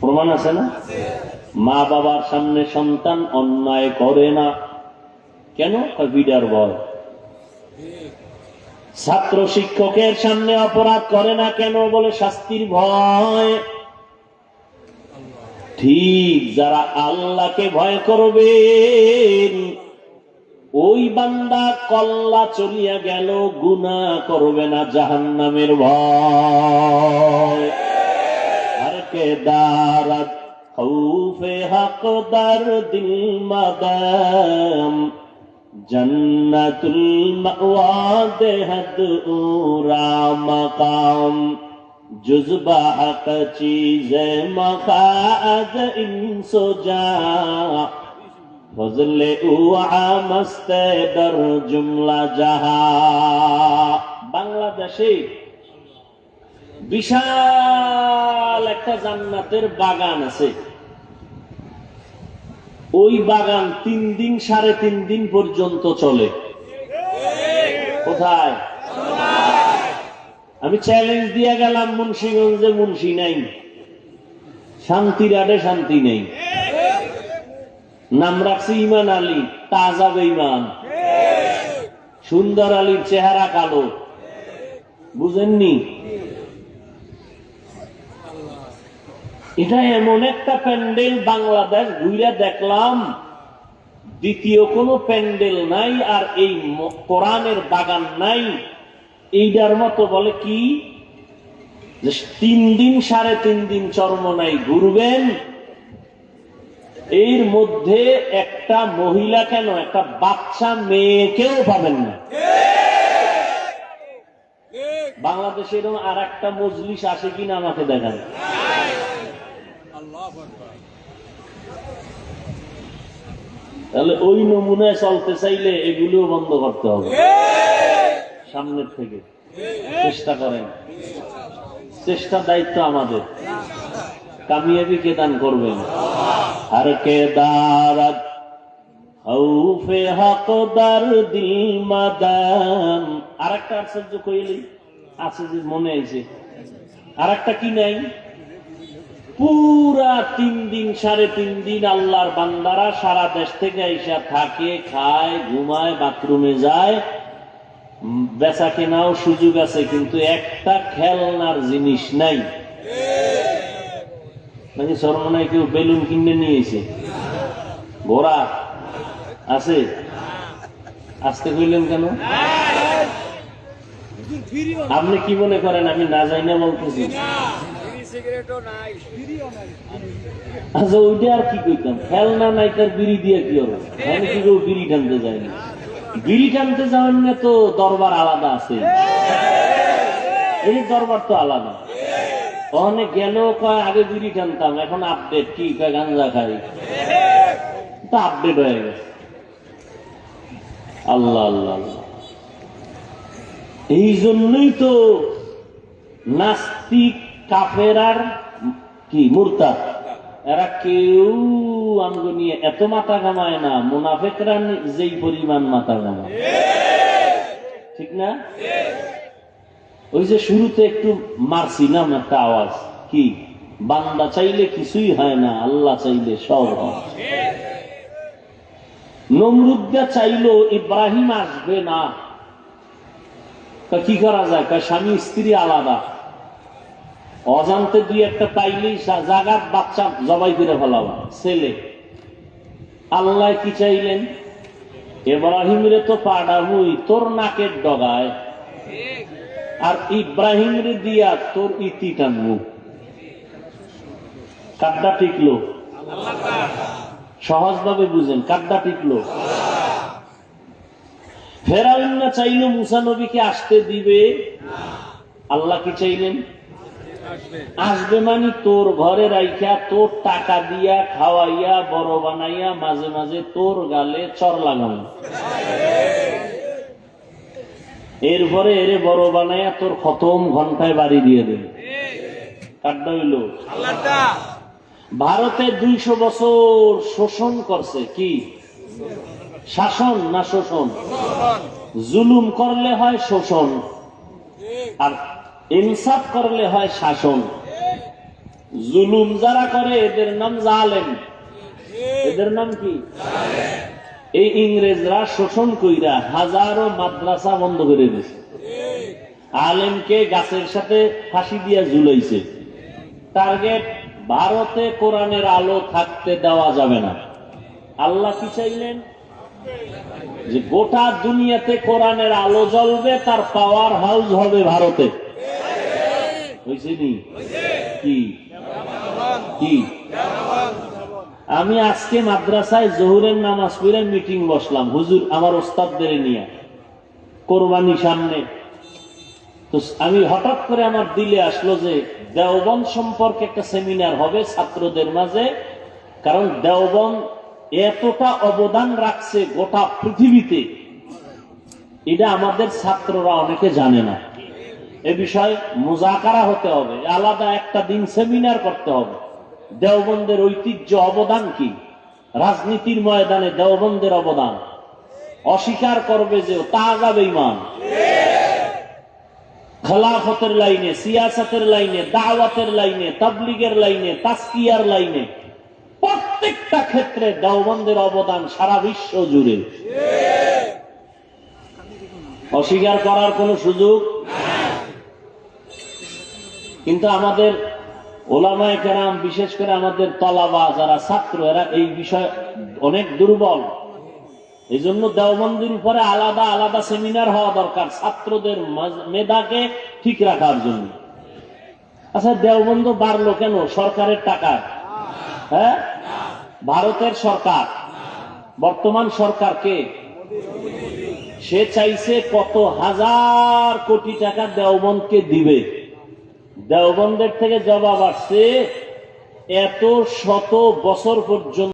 প্রমাণ আছে না? মা বাবার সামনে সন্তান অন্যায় করে না। কেন? বিডার ভয় ছাত্র শিক্ষকের সামনে অপরাধ করে না কেন বলে শাস্তির ভয়? ঠিক, যারা আল্লাহকে ভয় করবে ওই বান্দা কল্লা চলিয়া গেল গুনা করবে না, জাহান্নামের ভয়। দারাত খৌফে হকদার দিল মাদাম। জন্নতুল মাওয়া দেহদ উরা মকাম। জুজবা হক চীজ মখাদ ইনসো যা ফজলে উআ মস্তে দর জুমলা জাহা। বাংলাদেশে বিশাল একটা জান্নাতের বাগান আছে। ওই বাগান তিন দিন সাড়ে তিন দিন পর্যন্ত চলে। কোথায়? আমি চ্যালেঞ্জ দিয়ে গেলাম, মুন্সিগঞ্জে মুন্সি নাই। শান্তির আডে শান্তি নেই। নাম রাখছি ইমান আলী, তাজা বেইমান সুন্দর আলীর চেহারা কালো। বুঝেননি? এটা এমন একটা প্যান্ডেল বাংলাদেশ ঘুরে দেখলাম। দ্বিতীয় কোনো প্যান্ডেল নাই আর এই কোরআনের বাগান নাই। এইটার মতো বলে কি? যে তিন দিন সাড়ে তিন দিন চর্ম নাই ঘুরবেন? এর মধ্যে একটা মহিলা কেন? একটা বাচ্চা মেয়েকেও পাবেন না। বাংলাদেশের আর একটা মজলিস আসে কিনা আমাকে দেখান। তাহলে ওই নমুনায় চলতে চাইলে এগুলো বন্ধ করতে হবে। সামনের থেকে। চেষ্টা করেন। চেষ্টা দায়িত্ব আমাদের। কামিয়াবি কে দান করবেন? আর কে দারাত? খৌফে হকদার দিল আশ্চর্য কইলি আছে যে মনে আইছে আর একটা কি নাই? পুরা তিন দিন, সাড়ে তিন দিন আল্লাহর বান্দারা সারা দেশ থেকে আইসা থাকে, খায়, ঘুমায়, বাথরুমে যায়। বেচা কেনাও সুযোগ আছে, কিন্তু একটা খেলনার জিনিস নাই। নাকি সর্বনায় কেউ বেলুন কিনে নিয়েছে ঘোড়া আছে? আসতে কইলেন কেন? আপনি কি মনে করেন? আমি না যাই না বলতেছি। আচ্ছা ওইটা আর কি কইতাম? খেলনা নাই তার বিড়ি দিয়ে কি হবে? আমি কি কেউ বিড়ি টানতে যায়নি বিড়ি টানতে যাওয়ার না তো দরবার আলাদা আছে। এই দরবার তো আলাদা। অনেক গেল কয় আগে বিড়ি টানতাম এখন আপডেট কি কয় গাঞ্জা খাই। তা আপডেট হয়ে গেছে। আল্লাহ আল্লাহ আল্লাহ। এই জন্যই তো নাস্তিক কাফেরার কি মুরতা এরা কেউ আমগো নিয়ে এত মাথা ঘামায় না, মুনাফেকরা নি- যেই পরিমাণ মাথা ঘামায়। ঠিক না? ওই যে শুরুতে একটু মারছিলাম একটা আওয়াজ। কি? বান্দা চাইলে কিছুই হয় না, আল্লাহ চাইলে সব হয়। নমরুদ্দা চাইলো ইব্রাহিম আসবে না। তা কি করা যায়? স্বামী স্ত্রী আলাদা। অজান্তে দুই একটা পাইলেই জাগাত বাচ্চা জবাই করে ফেলাবা ছেলে। আল্লাহ কি চাইলেন? এব্রাহিমরে তো পাড়াবুই তোর নাকের ডগায়। আর ইব্রাহিমরে দিয়া তোর ইতি টানবু। কাদ্দা টিকলো। সহজভাবে বুঝেন কাদ্দা টিকলো। ফেরাউন না চাইলো মুসা নবীকে আসতে দিবে? আল্লাহ কি চাইলেন? আসবে। মানে তোর ঘরে রাইখা তোর টাকা দিয়া খাওয়াইয়া বড় বানাইয়া মাঝে মাঝে তোর গালে চর লাগানো এরপরে এরে বড় বানাইয়া তোর খতম ঘন্টায় বাড়ি দিয়ে দেবে কাড্ডা হইল। ভারতে দুইশো বছর শোষণ করছে কি? শাসন না শোষণ। জুলুম করলে হয় শোষণ। আর ইনসাফ করলে হয় শাসন। জুলুম যারা করে, এদের নাম জালেম। এদের নাম কি? এই ইংরেজরা শোষণ কইরা হাজারো মাদ্রাসা বন্ধ করে দিয়েছে আলেমকে গাছের সাথে ফাঁসি দিয়া ঝুলাইছে। টার্গেট, ভারতে কোরআনের আলো থাকতে দেওয়া যাবে না। আল্লাহ কি চাইলেন? যে গোটা দুনিয়াতে কোরআনের আলো জ্বলবে, তার পাওয়ার হাউস হবে ভারতে। হয়েছে নি কি কি আমি আজকে মাদ্রাসায় জহুরের নামাজ পড়ে মিটিং বসলাম। হুজুর আমার ওস্তাদদের নিয়ে। কোরবানি সামনে। তো আমি হঠাৎ করে আমার দিলে আসলো যে দেওবন সম্পর্কে একটা সেমিনার হবে ছাত্রদের মাঝে। কারণ দেওবন এতটা অবদান রাখছে গোটা পৃথিবীতে। এটা আমাদের ছাত্ররা অনেকে জানে না। এ বিষয়ে মোজাকারা হতে হবে। আলাদা একটা দিন সেমিনার করতে হবে। দেওবন্দের ঐতিহ্য অবদান কি? রাজনীতির ময়দানে দেওবন্দের অবদান। অস্বীকার করবে যে তা আগাবে ইমান খেলাফতের লাইনে, সিয়াসতের লাইনে, দাওয়াতের লাইনে, তাবলিগের লাইনে তাস্কিয়ার লাইনে প্রত্যেকটা ক্ষেত্রে দেওবন্দের অবদান সারা বিশ্ব জুড়ে। অস্বীকার করার কোন সুযোগ কিন্তু আমাদের ওলামায় কেরাম, বিশেষ করে আমাদের তলাবা, যারা ছাত্র, এরা এই বিষয়ে অনেক দুর্বল। এই জন্য দেওবন্দির উপরে আলাদা আলাদা সেমিনার হওয়া দরকার ছাত্রদের মেধাকে ঠিক রাখার জন্য। আচ্ছা দেওবন্ধ বাড়লো কেন? সরকারের টাকা। হ্যাঁ? ভারতের সরকার। বর্তমান সরকার কে? সে চাইছে কত হাজার কোটি টাকা দেওবন্দকে দিবে। দেওবন্দের থেকে জবাব আসছে এত শত বছর পর্যন্ত